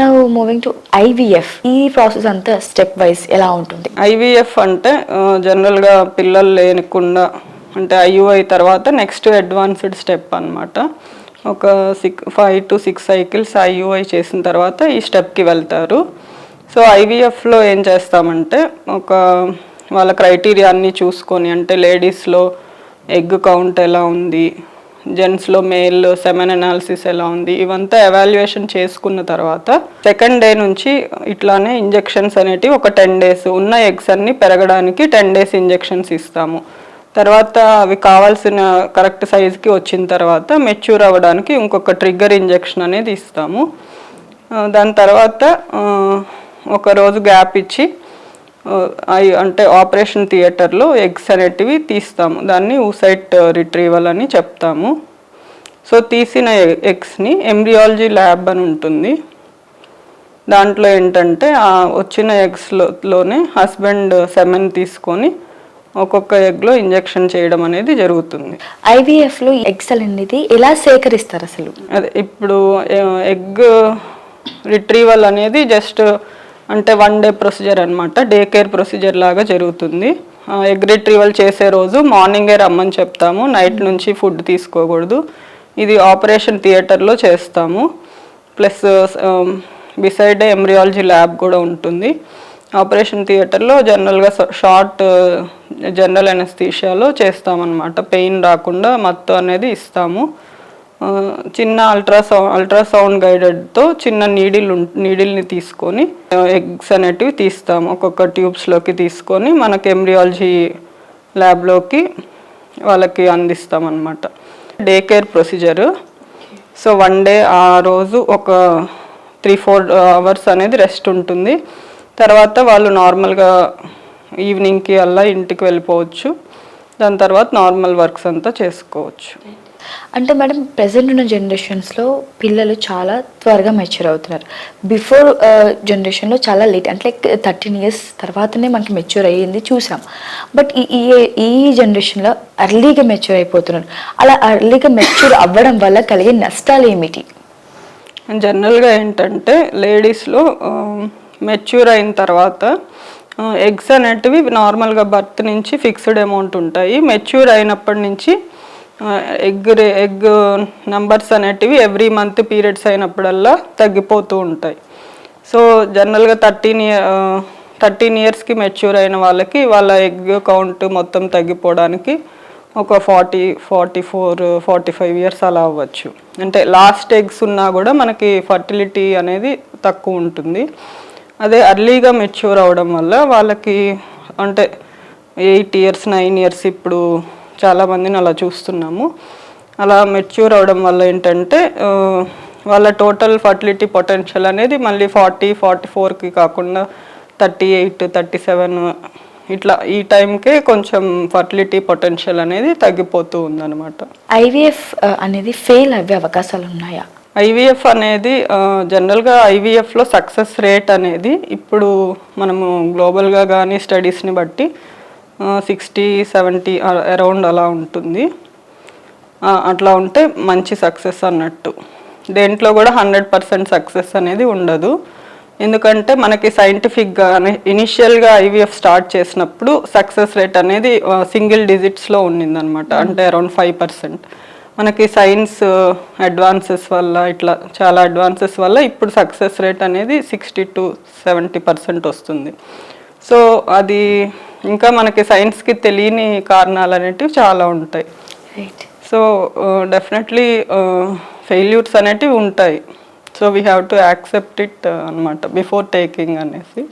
Now moving to IVF ఈ process అంతా step wise ఎలా ఉంటుంది? ఐవీఎఫ్ అంటే జనరల్గా పిల్లలు లేనికుండా అంటే ఐయుఐ తర్వాత నెక్స్ట్ అడ్వాన్స్డ్ స్టెప్ అనమాట ఒక six five to six cycles IUI చేసిన తర్వాత ఈ స్టెప్కి వెళ్తారు. సో ఐవీఎఫ్లో ఏం చేస్తామంటే ఒక వాళ్ళ క్రైటీరియా అన్నీ చూసుకొని అంటే లేడీస్లో ఎగ్ కౌంట్ ఎలా ఉంది జెంట్స్లో మేల్ సెమెన్ అనాలిసిస్ ఎలా ఉంది ఇవంతా ఎవాల్యుయేషన్ చేసుకున్న తర్వాత సెకండ్ డే నుంచి ఇట్లానే ఇంజెక్షన్స్ అనేటివి ఒక టెన్ డేస్ ఉన్న ఎగ్స్ అన్ని పెరగడానికి టెన్ డేస్ ఇంజెక్షన్స్ ఇస్తాము. తర్వాత అవి కావాల్సిన కరెక్ట్ సైజ్కి వచ్చిన తర్వాత మెచ్యూర్ అవ్వడానికి ఇంకొక ట్రిగ్గర్ ఇంజెక్షన్ అనేది ఇస్తాము. దాని తర్వాత ఒకరోజు ఒక రోజు గ్యాప్ ఇచ్చి అయి అంటే ఆపరేషన్ థియేటర్లో ఎగ్స్ అనేటివి తీస్తాము. దాన్ని ఊసైట్ రిట్రీవల్ అని చెప్తాము. సో తీసిన ఎగ్స్ని ఎంబ్రియాలజీ ల్యాబ్ అని ఉంటుంది. దాంట్లో ఏంటంటే ఆ వచ్చిన ఎగ్స్లోనే హస్బెండ్ సెమెన్ తీసుకొని ఒక్కొక్క ఎగ్లో ఇంజెక్షన్ చేయడం అనేది జరుగుతుంది. ఐవీఎఫ్లో ఎక్సెల్ అనేది ఎలా సేకరిస్తారు అసలు? అదే ఇప్పుడు ఎగ్ రిట్రీవల్ అనేది జస్ట్ అంటే వన్ డే ప్రొసీజర్ అనమాట డే కేర్ ప్రొసీజర్ లాగా జరుగుతుంది. ఎగ్ రిట్రీవల్ చేసే రోజు మార్నింగే రమ్మని చెప్తాము. నైట్ నుంచి ఫుడ్ తీసుకోకూడదు. ఇది ఆపరేషన్ థియేటర్లో చేస్తాము. ప్లస్ బిసైడ్ ఎంబ్రియాలజీ ల్యాబ్ కూడా ఉంటుంది. ఆపరేషన్ థియేటర్లో జనరల్గా షార్ట్ జనరల్ ఎనస్థీషియాలో చేస్తామన్నమాట. పెయిన్ రాకుండా మత్తు అనేది ఇస్తాము. చిన్న అల్ట్రాసౌండ్ అల్ట్రాసౌండ్ గైడెడ్తో చిన్న నీడిల్ నీడిల్ని తీసుకొని ఎగ్స్ అనేటివి తీస్తాము. ఒక్కొక్క ట్యూబ్స్లోకి తీసుకొని మనకి ఎంబ్రియాలజీ ల్యాబ్లోకి వాళ్ళకి అందిస్తాం అనమాట day care procedure so one day ఆ రోజు ఒక త్రీ ఫోర్ అవర్స్ అనేది రెస్ట్ ఉంటుంది. తర్వాత వాళ్ళు నార్మల్గా ఈవినింగ్కి అలా ఇంటికి వెళ్ళిపోవచ్చు. దాని తర్వాత నార్మల్ వర్క్స్ అంతా చేసుకోవచ్చు. అంటే మేడం ప్రజెంట్ ఉన్న జనరేషన్స్లో పిల్లలు చాలా త్వరగా మెచ్యూర్ అవుతున్నారు. బిఫోర్ జనరేషన్లో uh, చాలా లేట్ అంటే లైక్ థర్టీన్ ఇయర్స్ తర్వాతనే మనకి మెచ్యూర్ అయ్యింది చూసాం. బట్ ఈ ఈ- ఈ జనరేషన్లో అర్లీగా మెచ్యూర్ అయిపోతున్నారు. అలా అర్లీగా మెచ్యూర్ అవ్వడం వల్ల కలిగే నష్టాలు ఏమిటి? జనరల్గా ఏంటంటే లేడీస్లో మెచ్యూర్ um, అయిన తర్వాత uh, ఎగ్స్ అనేటివి నార్మల్గా బర్త్ నుంచి ఫిక్స్డ్ అమౌంట్ ఉంటాయి. మెచ్యూర్ అయినప్పటి నుంచి ఎగ్ ఎగ్ నంబర్స్ అనేటివి ఎవ్రీ మంత్ పీరియడ్స్ అయినప్పుడల్లా తగ్గిపోతూ ఉంటాయి. సో జనరల్గా థర్టీన్ ఇయర్ థర్టీన్ ఇయర్స్కి మెచ్యూర్ అయిన వాళ్ళకి వాళ్ళ ఎగ్ కౌంట్ మొత్తం తగ్గిపోవడానికి ఒక forty forty four forty five years అలా అవ్వచ్చు. అంటే లాస్ట్ ఎగ్స్ ఉన్నా కూడా మనకి ఫర్టిలిటీ అనేది తక్కువ ఉంటుంది. అదే అర్లీగా మెచ్యూర్ అవడం వల్ల వాళ్ళకి అంటే ఎయిట్ ఇయర్స్ నైన్ ఇయర్స్ ఇప్పుడు చాలామందిని అలా చూస్తున్నాము. అలా మెచ్యూర్ అవడం వల్ల ఏంటంటే వాళ్ళ టోటల్ ఫర్టిలిటీ పొటెన్షియల్ అనేది మళ్ళీ ఫార్టీ ఫార్టీ ఫోర్కి కాకుండా థర్టీ ఎయిట్ థర్టీ సెవెన్ ఇట్లా ఈ టైంకే కొంచెం ఫర్టిలిటీ పొటెన్షియల్ అనేది తగ్గిపోతూ ఉందన్నమాట. ఐవీఎఫ్ అనేది ఫెయిల్ అయ్యే అవకాశాలు ఉన్నాయా? ఐవీఎఫ్ అనేది జనరల్గా ఐవీఎఫ్లో సక్సెస్ రేట్ అనేది ఇప్పుడు మనము గ్లోబల్గా కానీ స్టడీస్ని బట్టి సిక్స్టీ సెవెంటీ అరౌండ్ అలా ఉంటుంది. అట్లా ఉంటే మంచి సక్సెస్ అన్నట్టు. దేంట్లో కూడా హండ్రెడ్ పర్సెంట్ సక్సెస్ అనేది ఉండదు. ఎందుకంటే మనకి సైంటిఫిక్గా ఇనిషియల్గా ఐవీఎఫ్ స్టార్ట్ చేసినప్పుడు సక్సెస్ రేట్ అనేది సింగిల్ డిజిట్స్లో ఉండిందనమాట అంటే అరౌండ్ ఫైవ్ పర్సెంట్ మనకి సైన్స్ అడ్వాన్సెస్ వల్ల ఇట్లా చాలా అడ్వాన్సెస్ వల్ల ఇప్పుడు సక్సెస్ రేట్ అనేది సిక్స్టీ టు సెవెంటీ పర్సెంట్ వస్తుంది. సో అది ఇంకా మనకి సైన్స్కి తెలియని కారణాలు అనేటివి చాలా ఉంటాయి. సో డెఫినెట్లీ ఫెయిల్యూర్స్ అనేటివి ఉంటాయి. So we have to accept it అనమాట బిఫోర్ టేకింగ్ అనేసి.